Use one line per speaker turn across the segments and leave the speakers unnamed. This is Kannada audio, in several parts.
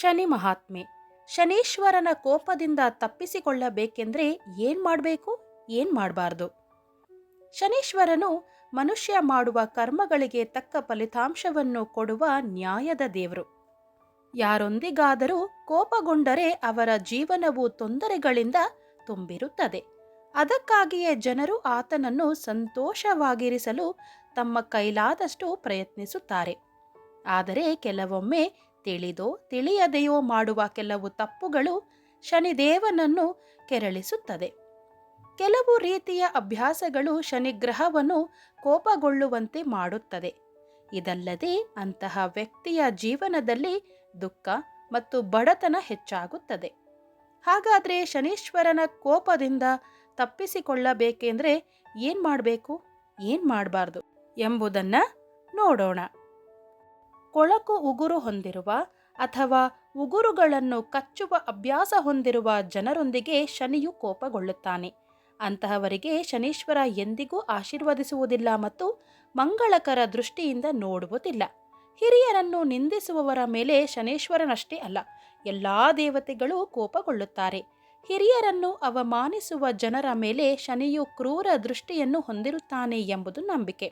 ಶನಿ ಮಹಾತ್ಮೆ. ಶನೀಶ್ವರನ ಕೋಪದಿಂದ ತಪ್ಪಿಸಿಕೊಳ್ಳಬೇಕೆಂದ್ರೆ ಏನ್ ಮಾಡಬೇಕು? ಏನ್ ಮಾಡಬಾರ್ದು? ಶನೀಶ್ವರನು ಮನುಷ್ಯ ಮಾಡುವ ಕರ್ಮಗಳಿಗೆ ತಕ್ಕ ಫಲಿತಾಂಶವನ್ನು ಕೊಡುವ ನ್ಯಾಯದ ದೇವರು. ಯಾರೊಂದಿಗಾದರೂ ಕೋಪಗೊಂಡರೆ ಅವರ ಜೀವನವು ತೊಂದರೆಗಳಿಂದ ತುಂಬಿರುತ್ತದೆ. ಅದಕ್ಕಾಗಿಯೇ ಜನರು ಆತನನ್ನು ಸಂತೋಷವಾಗಿರಿಸಲು ತಮ್ಮ ಕೈಲಾದಷ್ಟು ಪ್ರಯತ್ನಿಸುತ್ತಾರೆ. ಆದರೆ ಕೆಲವೊಮ್ಮೆ ತಿಳಿದೋ ತಿಳಿಯದೆಯೋ ಮಾಡುವ ಕೆಲವು ತಪ್ಪುಗಳು ಶನಿದೇವನನ್ನು ಕೆರಳಿಸುತ್ತದೆ. ಕೆಲವು ರೀತಿಯ ಅಭ್ಯಾಸಗಳು ಶನಿಗ್ರಹವನ್ನು ಕೋಪಗೊಳ್ಳುವಂತೆ ಮಾಡುತ್ತದೆ. ಇದಲ್ಲದೆ ಅಂತಹ ವ್ಯಕ್ತಿಯ ಜೀವನದಲ್ಲಿ ದುಃಖ ಮತ್ತು ಬಡತನ ಹೆಚ್ಚಾಗುತ್ತದೆ. ಹಾಗಾದರೆ ಶನೀಶ್ವರನ ಕೋಪದಿಂದ ತಪ್ಪಿಸಿಕೊಳ್ಳಬೇಕೆಂದರೆ ಏನು ಮಾಡಬೇಕು? ಏನು ಮಾಡಬಾರ್ದು ಎಂಬುದನ್ನು ನೋಡೋಣ. ಕೊಳಕು ಉಗುರು ಹೊಂದಿರುವ ಅಥವಾ ಉಗುರುಗಳನ್ನು ಕಚ್ಚುವ ಅಭ್ಯಾಸ ಹೊಂದಿರುವ ಜನರೊಂದಿಗೆ ಶನಿಯು ಕೋಪಗೊಳ್ಳುತ್ತಾನೆ. ಅಂತಹವರಿಗೆ ಶನೀಶ್ವರ ಎಂದಿಗೂ ಆಶೀರ್ವದಿಸುವುದಿಲ್ಲ ಮತ್ತು ಮಂಗಳಕರ ದೃಷ್ಟಿಯಿಂದ ನೋಡುವುದಿಲ್ಲ. ಹಿರಿಯರನ್ನು ನಿಂದಿಸುವವರ ಮೇಲೆ ಶನೇಶ್ವರನಷ್ಟೇ ಅಲ್ಲ, ಎಲ್ಲ ದೇವತೆಗಳು ಕೋಪಗೊಳ್ಳುತ್ತಾರೆ. ಹಿರಿಯರನ್ನು ಅವಮಾನಿಸುವ ಜನರ ಮೇಲೆ ಶನಿಯು ಕ್ರೂರ ದೃಷ್ಟಿಯನ್ನು ಹೊಂದಿರುತ್ತಾನೆ ಎಂಬುದು ನಂಬಿಕೆ.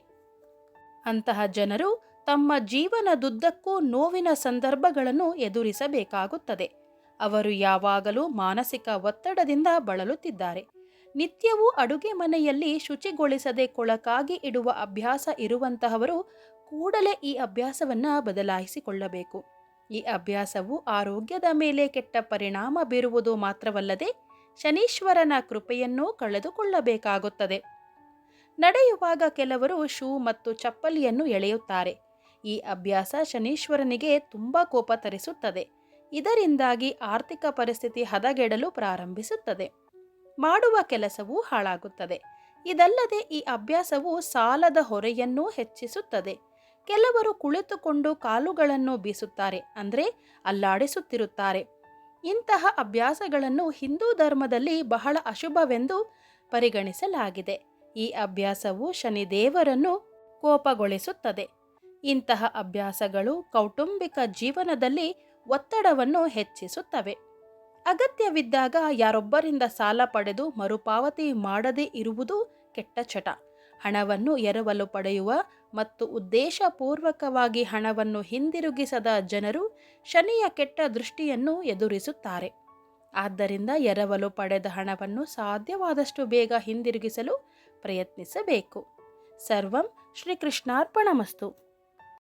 ಅಂತಹ ಜನರು ತಮ್ಮ ಜೀವನದುದ್ದಕ್ಕೂ ನೋವಿನ ಸಂದರ್ಭಗಳನ್ನು ಎದುರಿಸಬೇಕಾಗುತ್ತದೆ. ಅವರು ಯಾವಾಗಲೂ ಮಾನಸಿಕ ಒತ್ತಡದಿಂದ ಬಳಲುತ್ತಿದ್ದಾರೆ. ನಿತ್ಯವೂ ಅಡುಗೆ ಮನೆಯಲ್ಲಿ ಶುಚಿಗೊಳಿಸದೆ ಕೊಳಕಾಗಿ ಇಡುವ ಅಭ್ಯಾಸ ಇರುವಂತಹವರು ಕೂಡಲೇ ಈ ಅಭ್ಯಾಸವನ್ನು ಬದಲಾಯಿಸಿಕೊಳ್ಳಬೇಕು. ಈ ಅಭ್ಯಾಸವು ಆರೋಗ್ಯದ ಮೇಲೆ ಕೆಟ್ಟ ಪರಿಣಾಮ ಬೀರುವುದು ಮಾತ್ರವಲ್ಲದೆ ಶನೀಶ್ವರನ ಕೃಪೆಯನ್ನೂ ಕಳೆದುಕೊಳ್ಳಬೇಕಾಗುತ್ತದೆ. ನಡೆಯುವಾಗ ಕೆಲವರು ಶೂ ಮತ್ತು ಚಪ್ಪಲಿಯನ್ನು ಎಳೆಯುತ್ತಾರೆ. ಈ ಅಭ್ಯಾಸ ಶನೀಶ್ವರನಿಗೆ ತುಂಬ ಕೋಪ ತರಿಸುತ್ತದೆ. ಇದರಿಂದಾಗಿ ಆರ್ಥಿಕ ಪರಿಸ್ಥಿತಿ ಹದಗೆಡಲು ಪ್ರಾರಂಭಿಸುತ್ತದೆ. ಮಾಡುವ ಕೆಲಸವೂ ಹಾಳಾಗುತ್ತದೆ. ಇದಲ್ಲದೆ ಈ ಅಭ್ಯಾಸವು ಸಾಲದ ಹೊರೆಯನ್ನೂ ಹೆಚ್ಚಿಸುತ್ತದೆ. ಕೆಲವರು ಕುಳಿತುಕೊಂಡು ಕಾಲುಗಳನ್ನು ಬೀಸುತ್ತಾರೆ, ಅಂದರೆ ಅಲ್ಲಾಡಿಸುತ್ತಿರುತ್ತಾರೆ. ಇಂತಹ ಅಭ್ಯಾಸಗಳನ್ನು ಹಿಂದೂ ಧರ್ಮದಲ್ಲಿ ಬಹಳ ಅಶುಭವೆಂದು ಪರಿಗಣಿಸಲಾಗಿದೆ. ಈ ಅಭ್ಯಾಸವು ಶನಿದೇವರನ್ನು ಕೋಪಗೊಳಿಸುತ್ತದೆ. ಇಂತಹ ಅಭ್ಯಾಸಗಳು ಕೌಟುಂಬಿಕ ಜೀವನದಲ್ಲಿ ಒತ್ತಡವನ್ನು ಹೆಚ್ಚಿಸುತ್ತವೆ. ಅಗತ್ಯವಿದ್ದಾಗ ಯಾರೊಬ್ಬರಿಂದ ಸಾಲ ಪಡೆದು ಮರುಪಾವತಿ ಮಾಡದೇ ಇರುವುದು ಕೆಟ್ಟ ಚಟ. ಹಣವನ್ನು ಎರವಲು ಪಡೆಯುವ ಮತ್ತು ಉದ್ದೇಶಪೂರ್ವಕವಾಗಿ ಹಣವನ್ನು ಹಿಂದಿರುಗಿಸದ ಜನರು ಶನಿಯ ಕೆಟ್ಟ ದೃಷ್ಟಿಯನ್ನು ಎದುರಿಸುತ್ತಾರೆ. ಆದ್ದರಿಂದ ಎರವಲು ಪಡೆದ ಹಣವನ್ನು ಸಾಧ್ಯವಾದಷ್ಟು ಬೇಗ ಹಿಂದಿರುಗಿಸಲು ಪ್ರಯತ್ನಿಸಬೇಕು. ಸರ್ವಂ ಶ್ರೀಕೃಷ್ಣಾರ್ಪಣಮಸ್ತು.